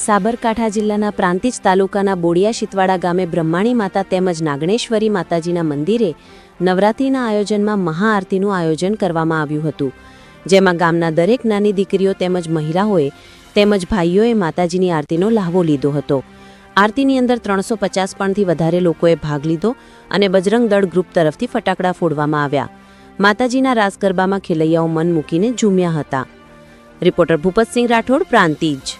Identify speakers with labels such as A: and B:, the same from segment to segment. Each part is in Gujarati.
A: સાબરકાંઠા જિલ્લાના પ્રાંતિજ તાલુકાના બોડિયા શીતવાડા ગામે બ્રહ્માણી માતા તેમજ નાગણેશ્વરી માતાજીના મંદિરે નવરાત્રિના આયોજનમાં મહાઆરતીનું આયોજન કરવામાં આવ્યું હતું, જેમાં ગામના દરેક નાની દીકરીઓ તેમજ મહિલાઓએ તેમજ ભાઈઓએ માતાજીની આરતીનો લહાવો લીધો હતો. આરતીની અંદર ત્રણસો પચાસ પણથી વધારે લોકોએ ભાગ લીધો અને બજરંગ દળ ગ્રુપ તરફથી ફટાકડા ફોડવામાં આવ્યા. માતાજીના રાસ ગરબામાં ખેલૈયાઓ મન મૂકીને ઝૂમ્યા હતા. રિપોર્ટર ભૂપતસિંહ રાઠોડ, પ્રાંતિજ.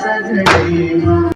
B: सजले